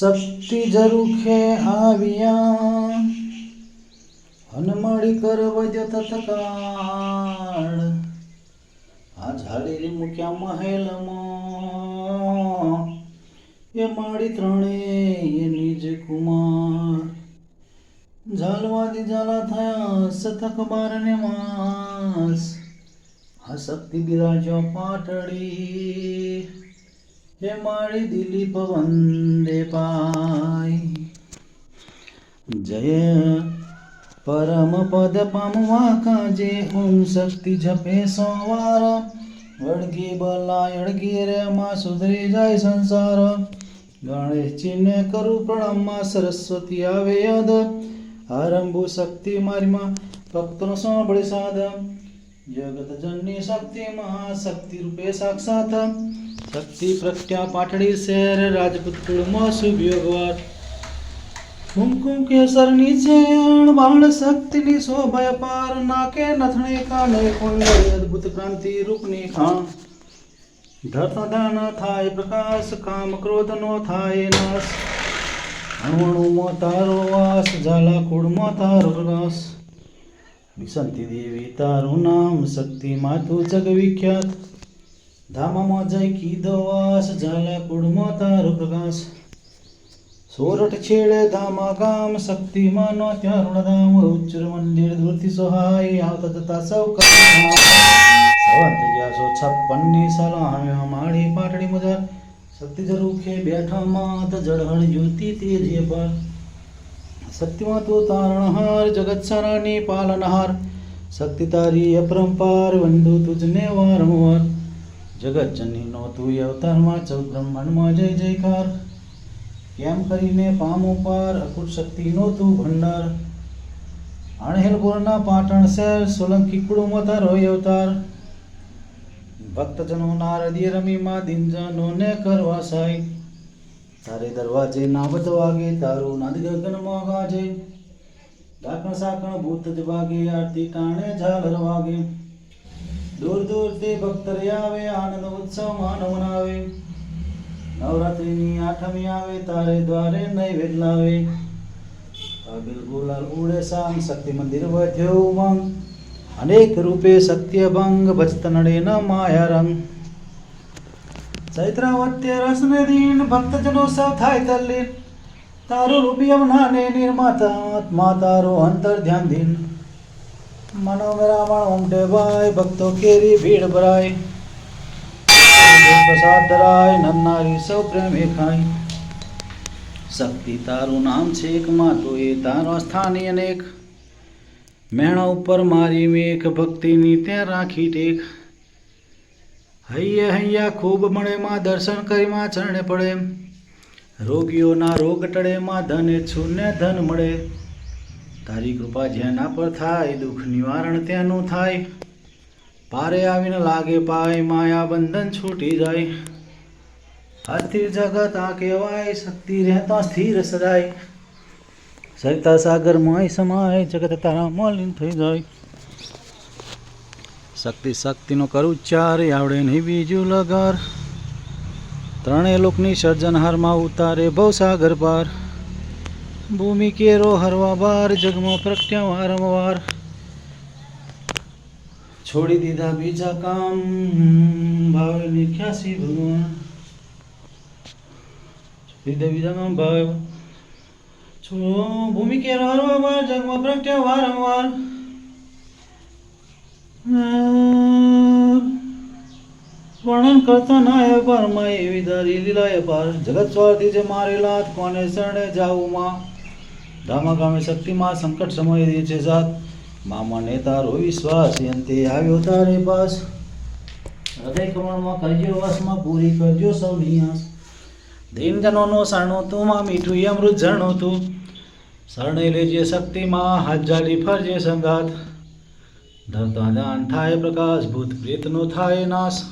શક્તિ જરૂખે આવ્યા. હનમાળી કરવજ તત્કાળ. આ ઝાડી મૂક્યા મહેલમાં. એ માળી ત્રણેય નિજ કુમાર. ઝાલવાદી ઝાલા થયા સતક બારને માસ. આ શક્તિ બિરાજો પાટડી હે માળી દિલીપ વંદે પાય જય પરમ પદ પામવા કાજે ઓમ શક્તિ જપે સોવાર વળગી બલાય અળગી રે માં સુધરી જાય સંસાર ગણેશજીને કરું પ્રણામમાં સરસ્વતી આવે યાદ આરંભુ શક્તિ મારીમાં ભક્તનો સાંભળે સાદ જગત જનની શક્તિ મહાશક્તિ રૂપે સાક્ષાત શક્તિ પ્રખ્યા પાટડી શહેર રાજપૂત કુળમાં શુભ યોગવાર કુમકુમ કેસરની ચેણ બાણ શક્તિની શોભા પાર નાકે નથણે કાને કુંડળી અદ્ભુત ક્રાંતિ રૂપની ખાણ. ધર્ત દાન થાય, પ્રકાશ કામ ક્રોધ નો થાય નાશ. અણુમાં તારો વાસ ઝાલા કુળમાં તારો પ્રકાશ વિસંતી દેવી તારું નામ શક્તિ માતું જગ વિખ્યાત ધામમાં જય કીધો વાસ, ઝાલા કુળમાં તારો પ્રકાશ. સોરઠ છેડે ધામા ગામ, શક્તિમાં નો ત્યાં ઋણધામ, ઉચ્ચર મંદિર દૂરથી સહાય, આવતા જતા સૌ સવંત અગિયારસો છપ્પનની સલાહ માળી પાટડી મુજબ શક્તિ જરૂખે બેઠા માત જળહળ જ્યોતિ તેજે પર. શક્તિમાં તો તારણહાર જગત સરાની પાલનહાર શક્તિ તારી અપરંપાર વંદુ તુજને વારંવાર. જગત જનીનો તું અવતારમાં ચૌદ બ્રહ્માંડમાં જય જયકાર. કેમ કરીને પામો પાર અકુટ શક્તિનો તું ભંડાર. અણહેલપુરના પાટણ શહેર સોલંકી કુળમાં તારો અવતાર. ભક્તજનો નારદીય રમીમાં દિનજનોને કરવા સાય. તારે દરવાજે નાવત વાગે, તારું નાદ ગગનમાં ગાજે. ડાકણ સાકણ ભૂત જ વાગે, આરતી ટાણે ઝાલર વાગે. દૂર દૂરથી ભક્ત રે આવે આનંદ ઉત્સવ માનવ મનાવે નવરાત્રિની આઠમી આવે તારે દ્વારે નૈવેદ્ય લાવે અબિલ ગુલાલ ઉડે સાંગ શક્તિ મંદિર વધ્યો ઉમંગ અનેક રૂપે સત્ય ભંગ ભજત નડે ન માયા રંગ ચૈત્રાવત્ય રસને દીન ભક્તજનો સૌ થાય તલ્લીન તારું રૂપ યમુનાને નિર્માતા આત્મા તારો અંતર ધ્યાન દીન મનોમેરામણ ઉમટે ભક્તો કેરી ભીડ ભરાય. પ્રસાદ સૌ પ્રેમે ખાય. શક્તિ તારું નામ છે એક એ તારો સ્થાની અનેક. મેણા ઉપર મારી મેઘ, ભક્તિની ત્યાં રાખી ટેક. હૈયે હૈયા, ખૂબ મળે માં દર્શન કરી માં ચરણે પડે. રોગીઓના રોગ ટળે, માં ધન છૂને ધન મળે. તારી કૃપા જેના પર થાય, દુઃખ નિવારણ ત્યાંનું થાય. પારે આવીને લાગે પાય, માયા બંધન છૂટી જાય. અસ્થિર જગત આ કહેવાય, શક્તિ રહેતા સ્થિર સદાય. સરિતા સાગરમાંય સમાય, જગત તારા મોલિન થઈ જાય. શક્તિ શક્તિનો કરું ચાર, આવડે નહીં બીજું લગાર. ત્રણેય લોકની સર્જનહારમાં ઉતારે ભવસાગર પાર. ભૂમિ કેરો હરવા બાર જગમાં પ્રગટ્યા વારંવાર છોડી દીધા બીજા કામ ભાવે નિખ્યાસી ભગવાન છોડી દીધા બીજા કામ ભાવે છો ભૂમિ કેરો હરવા બાર જગમાં પ્રગટ્યા વારંવાર વર્ણન કરતા ના પારમાં એવી દારી લીલાય પર જગત સ્વાર્થી જે મારેલા કોને શરણે જાવું માં ધામા ગામે શક્તિમાં સંકટ સમય દે છે સાથ મામાને તારો વિશ્વાસ અંતે આવ્યો તારે પાસ. હૃદય કમળમાં કરજો વાસમાં, પૂરી કરજો સૌની આસ દીનજનોનો શરણો તું, માં મીઠું અમૃત ઝરણો તું. શરણે લેજે શક્તિમાં, હાથ જાલી ફરજે સંગાત ધરતા દાન થાય પ્રકાશ, ભૂત પ્રેતનો થાય નાશ.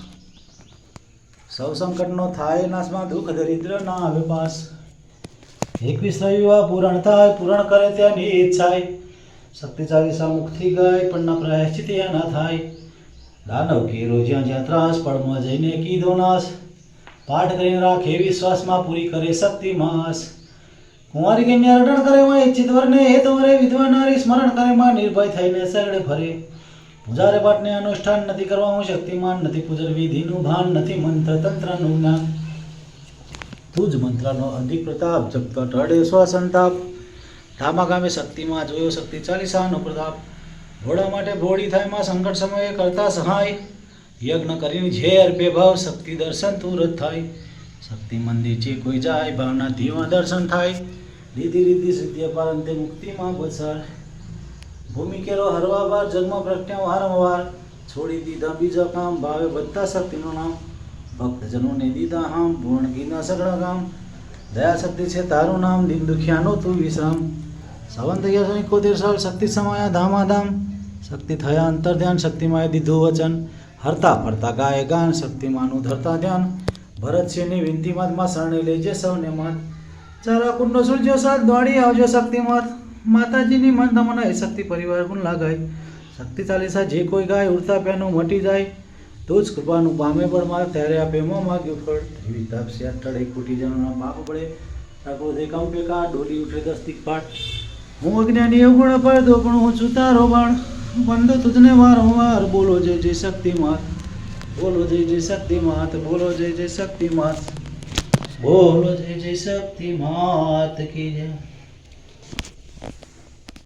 સૌ સંકટનો થાય નાશમાં, દુઃખ દરિદ્ર ના આવે પાસ. એકવીસ રવિવાર પૂરણ થાય, પૂરણ કરે ત્યાંની ઈચ્છાય. શક્તિ ચાલીસા મુખથી ગાય પણ ના પ્રાયશ્ચિત ના થાય. દાનવ કેરો જ્યાં જ્યાં ત્રાસ, પળમાં જઈને કીધો નાશ. પાઠ કરીને રાખે, વિશ્વાસમાં પૂરી કરે શક્તિ માસ. કુંવારી કન્યા રટણ કરે માં ઈચ્છિત વરને હેત વરે વિધવા નારી સ્મરણ કરે, માં નિર્ભય થઈને સગડે ફરે. પૂજારે પાઠને અનુષ્ઠાન નથી કરવા હું શક્તિમાન નથી પૂજન વિધિનું ભાન નથી, મંત્ર તંત્રનું જ્ઞાન. તું જ મંત્રનો અધિક પ્રતાપ જપતો ટળે સ્વસંતાપ ધામા ગામે શક્તિમાં જોયો શક્તિ ચાલીસાનો પ્રતાપ. ભોળા માટે ભોળી થાયમાં સંકટ સમયે કરતા સહાય. યજ્ઞ કરીને અર્પે ભાવ, શક્તિ દર્શન તુરત થાય. શક્તિ મંદિર જે કોઈ જાય, ભાવના ધીમાં દર્શન થાય. રીતિ રીતિ સિદ્ધિ પારંતે મુક્તિમાં પસાર. ભૂમિ કેરો હરવા બાર જન્મ પ્રજ્ઞા વારંવાર. છોડી દીધા બીજા કામ, ભાવે બધા શક્તિનું નામ. ભક્તજનોને દીધા હામ પૂર્ણ કીધા સગડા કામ દયા શક્તિ છે તારું નામ, દિન દુખિયાનો તું વિશ્રામ. સાવંત અગિયારસો એકોતેર સાલ શક્તિ સમાયા ધામાધામ. શક્તિ થયા અંતર ધ્યાન શક્તિમાએ દીધું વચન. હરતા ફરતા ગાય ગાન, શક્તિમાનું ધરતા ધ્યાન. ભરતસિંહની વિનંતીમાં માં શરણે લેજે સૌને મત ચારા કુંડો સૂર્યો સાથ દોડી આવજો શક્તિમત માતાજીની મન તમના એ શક્તિ પરિવાર પણ લાગાય. શક્તિ ચાલીસા, જે કોઈ ગાય ઉડતા પહેનું મટી જાય. તો જ કૃપાનું પામે પણ માર ત્યારે આ પ્રેમો માગ્યું ફળ એવી તાપસી અઠડે કુટી જનોના પાપ પડે. ઠાકોર દે કંપે પેકા ડોલી ઉઠે દસ્તિક પાઠ હું અજ્ઞાની અવગુણ પડતો પણ હું છું તારો બાણ બંધ તુજને વારંવાર બોલો જય જય શક્તિ માત. બોલો જય જય શક્તિ માત. બોલો જય જય શક્તિ માત. બોલો જય જય શક્તિ માત કી જય.